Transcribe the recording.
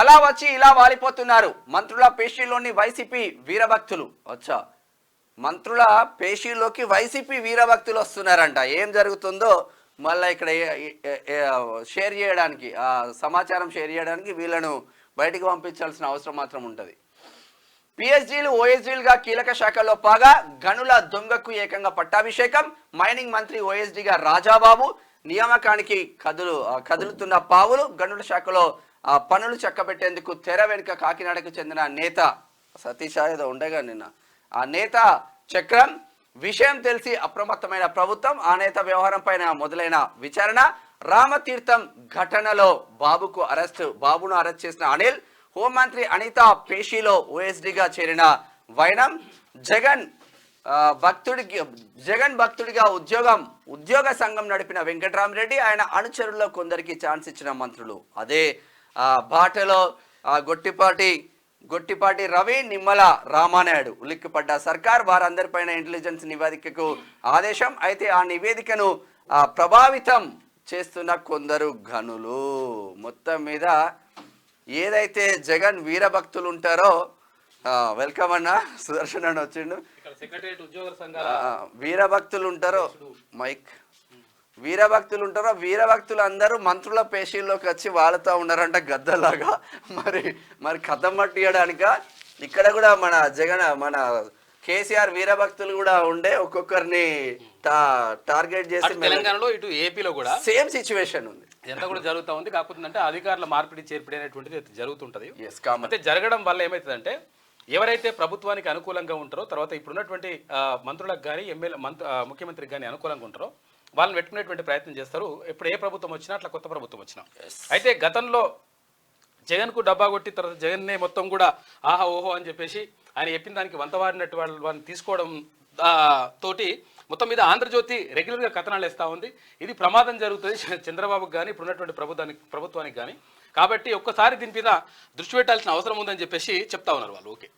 అలా వచ్చి ఇలా వాలిపోతున్నారు. మంత్రుల పేషీలోని వైసీపీ వీరభక్తులు. వచ్చా మంత్రుల పేషీలోకి వైసీపీ వీరభక్తులు వస్తున్నారంట. ఏం జరుగుతుందో మళ్ళీ ఇక్కడ షేర్ చేయడానికి ఆ సమాచారం షేర్ చేయడానికి వీళ్ళను బయటకు పంపించాల్సిన అవసరం మాత్రం ఉంటుంది. పిఎస్డీలు ఓఎస్డీలుగా కీలక శాఖల్లో పాగా గనుల దొంగకు ఏకంగా పట్టాభిషేకం మైనింగ్ మంత్రి ఓఎస్డీగా రాజాబాబు నియామకానికి కదులు కదులుతున్న పావులు గనుల శాఖలో ఆ, పనులు చక్కబెట్టేందుకు తెర వెనుక కాకినాడకు చెందిన నేత సతీష్ ఏదో ఉండగా నిన్న ఆ నేత చక్రం విషయం తెలిసి అప్రమత్తమైన ప్రభుత్వం ఆ నేత వ్యవహారం పైన మొదలైన విచారణ రామతీర్థం ఘటనలో బాబుకు అరెస్ట్ బాబును అరెస్ట్ చేసిన అనిల్ హోంమంత్రి అనిత పేషీలో ఓఎస్డీగా చేరిన వైనం జగన్ ఆ, భక్తుడికి జగన్ భక్తుడిగా ఉద్యోగం ఉద్యోగ సంఘం నడిపిన వెంకటరామరెడ్డి ఆయన అనుచరుల్లో కొందరికి ఛాన్స్ ఇచ్చిన మంత్రులు. అదే బాటలో ఆ, గొట్టిపాటి గొట్టిపాటి రవి నిమ్మల రామానాయుడు ఉలిక్కిపడ్డ సర్కార్ వారందరిపైన ఇంటెలిజెన్స్ నివేదికకు ఆదేశం. అయితే ఆ నివేదికను ప్రభావితం చేస్తున్న కొందరు ఘనులు మొత్తం మీద ఏదైతే జగన్ వీరభక్తులు ఉంటారో వెల్కమ్ అన్న సుదర్శన్ అన్న వచ్చిండు. వీరభక్తులు ఉంటారో మైక్. వీరభక్తులు ఉంటారో వీరభక్తులు అందరూ మంత్రుల పేషీల్లోకి వచ్చి వాడుతూ ఉన్నారంట గద్దలాగా. మరి మరి కథం పట్టియడానిక? ఇక్కడ కూడా మన జగన్ మన కేసీఆర్ వీరభక్తులు కూడా ఉండే ఒక్కొక్కరిని టార్గెట్ చేసి తెలంగాణలో ఇటు ఏపీలో కూడా సేమ్ సిచ్యువేషన్ ఉంది. ఎంత కూడా జరుగుతూ ఉంది. కాకపోతే అంటే అధికారుల మార్పిడి చేర్పిడి అనేటువంటిది జరుగుతుంటది. అయితే జరగడం వల్ల ఏమవుతుందంటే ఎవరైతే ప్రభుత్వానికి అనుకూలంగా ఉంటారో తర్వాత ఇప్పుడున్నటువంటి మంత్రులకు కానీ ఎమ్మెల్యే మంత్రి ముఖ్యమంత్రికి కానీ అనుకూలంగా ఉంటారో వాళ్ళని పెట్టుకునేటువంటి ప్రయత్నం చేస్తారు. ఇప్పుడు ఏ ప్రభుత్వం వచ్చినా అట్లా కొత్త ప్రభుత్వం వచ్చినా. అయితే గతంలో జగన్కు డబ్బా కొట్టి తర్వాత జగన్నే మొత్తం కూడా ఆహా ఓహో అని చెప్పేసి ఆయన చెప్పిన దానికి వంతవారినట్టు వాళ్ళు వాళ్ళని తీసుకోవడం తోటి మొత్తం మీద ఆంధ్రజ్యోతి రెగ్యులర్గా కథనాలు వేస్తూ ఉంది. ఇది ప్రమాదం జరుగుతుంది చంద్రబాబుకు కానీ ఇప్పుడున్నటువంటి ప్రభుత్వానికి ప్రభుత్వానికి కానీ కాబట్టి ఒక్కసారి దీని మీద దృష్టి పెట్టాల్సిన అవసరం ఉందని చెప్పేసి చెప్తా ఉన్నారు వాళ్ళు. ఓకే.